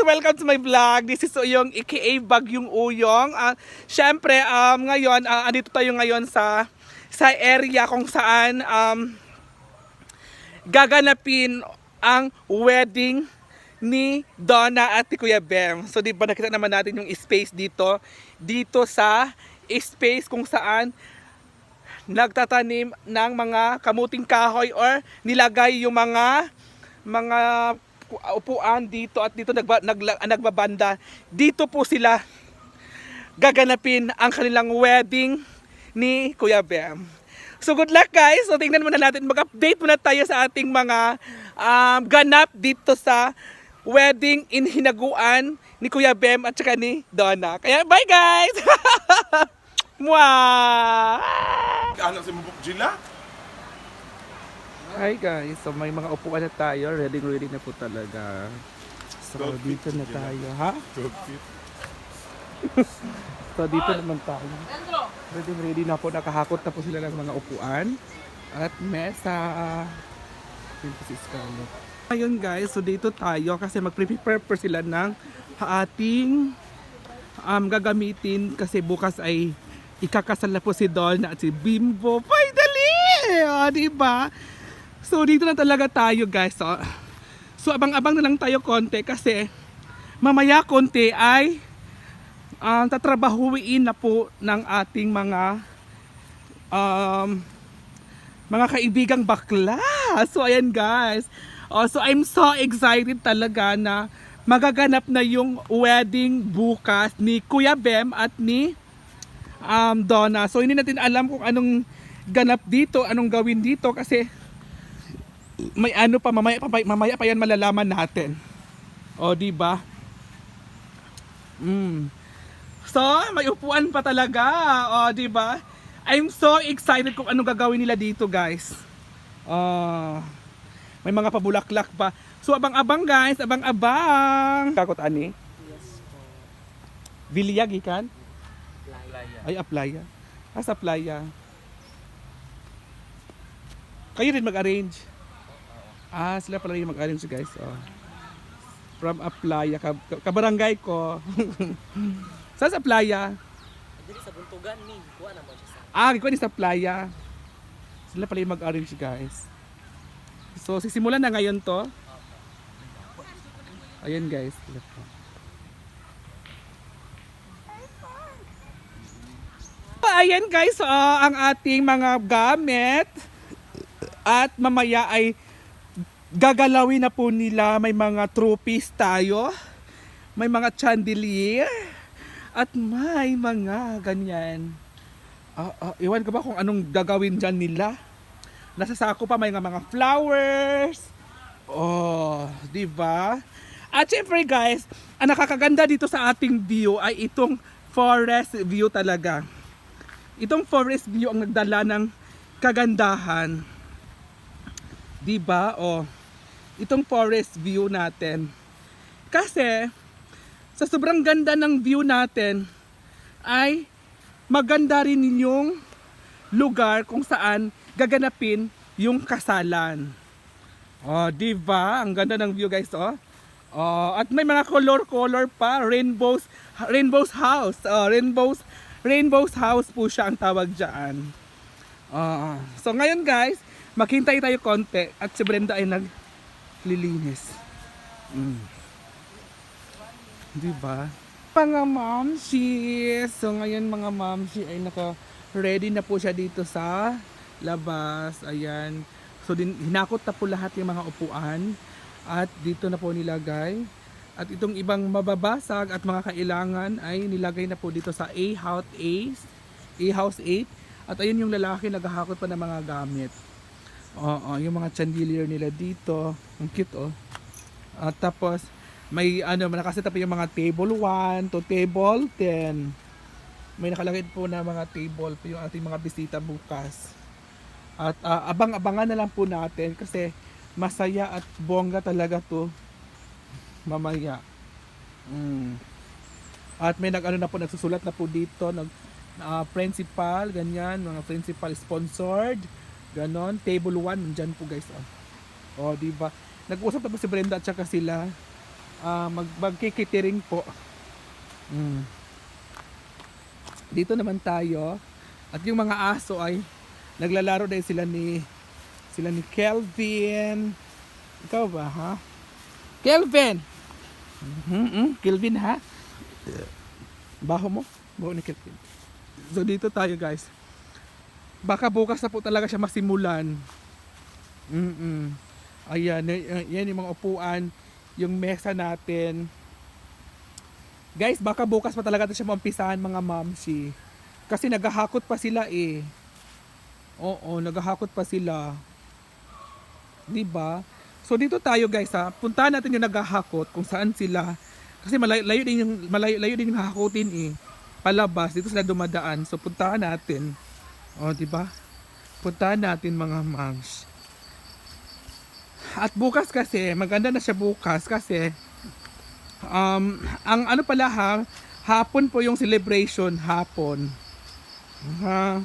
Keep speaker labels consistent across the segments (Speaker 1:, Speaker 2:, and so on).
Speaker 1: Welcome to my vlog. This is Uyong, aka Bagyong Uyong. Uh, Siyempre, um, ngayon, uh, andito tayo ngayon sa sa area kung saan um, gaganapin ang wedding ni Donna at ni Kuya Bem. So, di ba nakita naman natin yung space dito? Dito sa space kung saan nagtatanim ng mga kamuting kahoy or nilagay yung mga mga upuan dito at dito nagba, nagla, nagbabanda. Dito po sila gaganapin ang kanilang wedding ni Kuya Bem. So good luck guys. So tingnan muna natin, mag-update muna tayo sa ating mga um, ganap dito sa wedding in Hinaguan ni Kuya Bem at saka ni Donna. Kaya bye guys! Mwah!
Speaker 2: Anak si Mbok Jila?
Speaker 1: Hi guys, so may mga upuan na tayo, ready ready na po talaga. So dito na tayo, ha? So dito naman tayo. Ready ready na po, nakahakot na po sila ng mga upuan at mesa. Yun po si Scarlett. Ayun guys, so dito tayo kasi mag-prepare po sila ng ating um, gagamitin kasi bukas ay ikakasal na po si Donna at si Bimbo. Finally! O, di ba? So dito na talaga tayo guys. So, so abang-abang na lang tayo konti kasi mamaya konti ay um, tatrabahuin na po ng ating mga um, mga kaibigang bakla. So ayan guys. Oh, so I'm so excited talaga na magaganap na yung wedding bukas ni Kuya Bem at ni um, Donna. So hindi natin alam kung anong ganap dito, anong gawin dito kasi may ano pa mamaya pa mamaya pa yan malalaman natin. O di ba? Mm. So, may upuan pa talaga. O, di ba? I'm so excited kung anong gagawin nila dito, guys. Ah, may mga pabulaklak pa. So, abang-abang, guys. Abang-abang. Kakot, ani? Yes po. Vilya, gikan? Ay, aplaya. Ah, sa playa. Kayo rin mag-arrange? Ah, sila pala rin mag-arrange, guys. Oh. From Aplaya, ka kabarangay ko. Saan sa playa?
Speaker 3: Dili sa buntugan ni, kuha na mo siya sa.
Speaker 1: Ah, ikaw ni sa playa. Sila pala yung mag-arrange guys. So, sisimulan na ngayon to. Ayan guys. Ayan guys, ah, ang ating mga gamit. At mamaya ay gagalawin na po nila. May mga trophies tayo. May mga chandelier. At may mga ganyan. Ah, ah, iwan ko ba kung anong gagawin dyan nila? Nasa sako pa may mga flowers. Oh, di ba? At syempre guys, ang nakakaganda dito sa ating view ay itong forest view talaga. Itong forest view ang nagdala ng kagandahan. Di ba? Oh, itong forest view natin. Kasi, sa sobrang ganda ng view natin, ay maganda rin yung lugar kung saan gaganapin yung kasalan. Oh, di ba? Ang ganda ng view, guys, oh. Oh, at may mga color-color pa, rainbows, rainbows house. Oh, rainbows, rainbows house po siya ang tawag diyan. Oh, so ngayon, guys, maghintay tayo konti at si Brenda ay naglilinis. Mm. Di ba? Mga mamsi. So ngayon mga mamsi ay naka ready na po siya dito sa labas. Ayan. So din, hinakot na po lahat yung mga upuan. At dito na po nilagay. At itong ibang mababasag at mga kailangan ay nilagay na po dito sa A House 8. A House 8. At ayun yung lalaki naghahakot pa ng mga gamit. Oo, yung mga chandelier nila dito. Ang cute oh. At tapos may ano, nakaset up yung mga table 1 to table 10. May nakalagay po na mga table po yung ating mga bisita bukas. At ah, abang-abangan na lang po natin kasi masaya at bongga talaga to mamaya. Mm. At may nag ano na po nagsusulat na po dito nag ah, principal ganyan mga principal sponsored ganon table 1 nandiyan po guys oh. Oh, di ba? Nag-usap na po si Brenda at saka sila ah, mag po. Mm. Dito naman tayo. At yung mga aso ay naglalaro din sila ni sila ni Kelvin. Ikaw ba, ha? Kelvin! Mhm, Kelvin, ha? Baho mo? Baho ni Kelvin. So dito tayo, guys. Baka bukas na po talaga siya masimulan. Mm Ayan, yan yung mga upuan, yung mesa natin. Guys, baka bukas pa talaga siya maumpisahan mga mamsi. Kasi naghahakot pa sila eh. Oo, naghahakot pa sila. 'Di ba? So dito tayo guys ha. Puntahan natin yung naghahakot kung saan sila. Kasi malayo layo din yung malayo layo din yung hahakutin eh. Palabas dito sila dumadaan. So puntahan natin. Oh, 'di ba? Puntahan natin mga moms. At bukas kasi, maganda na siya bukas kasi um, ang ano pala ha, hapon po yung celebration, hapon. Ha?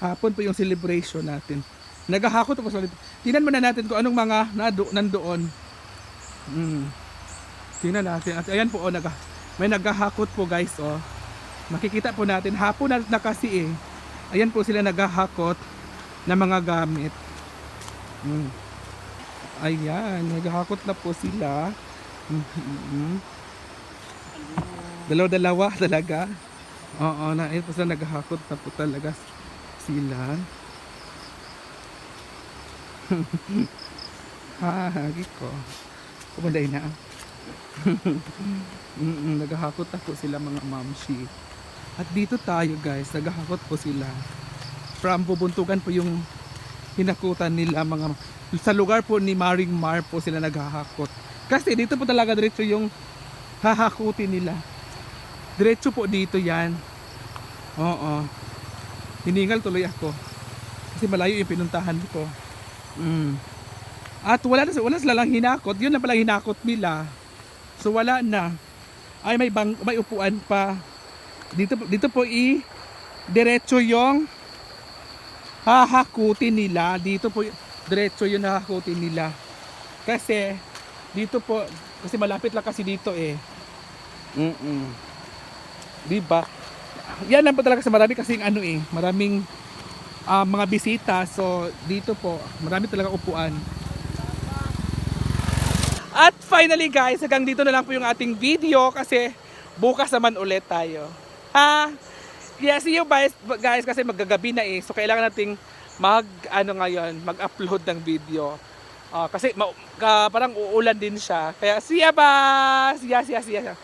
Speaker 1: Hapon po yung celebration natin. Naghahakot ako sa Tingnan muna natin kung anong mga nado, nandoon. Mm. Tingnan natin. At ayan po, oh, naga, may naghahakot po guys. Oh. Makikita po natin. Hapon na, na kasi eh. Ayan po sila naghahakot ng mga gamit. Mm. Ayan, naghahakot na po sila. Mhm. Dalawa-dalawa talaga. Oo, na ito sa naghahakot na po talaga sila. ha, hagi ko. Kumanday na. Mm, naghahakot na po sila mga mamshi. At dito tayo guys, naghahakot po sila. From bubuntugan po yung hinakutan nila mga sa lugar po ni Maring Mar po sila naghahakot. Kasi dito po talaga diretso yung hahakutin nila. Diretso po dito yan. Oo. Hiningal tuloy ako. Kasi malayo yung pinuntahan ko. Mm. At wala na wala sila lang hinakot. Yun na pala hinakot nila. So wala na. Ay may bang may upuan pa. Dito dito po i diretso yung hahakutin nila. Dito po, diretso yung hahakutin nila. Kasi, dito po, kasi malapit lang kasi dito eh. Mm-mm. Diba? Yan lang po talaga sa marami kasing ano eh, maraming ah, mga bisita. So, dito po, marami talaga upuan. At finally guys, hanggang dito na lang po yung ating video kasi bukas naman ulit tayo. Ha? Yeah, see you guys, guys kasi maggagabi na eh. So kailangan nating mag ano ngayon, mag-upload ng video. Ah, kasi ma- ka- parang uulan din siya. Kaya siya ba? Siya, siya, siya.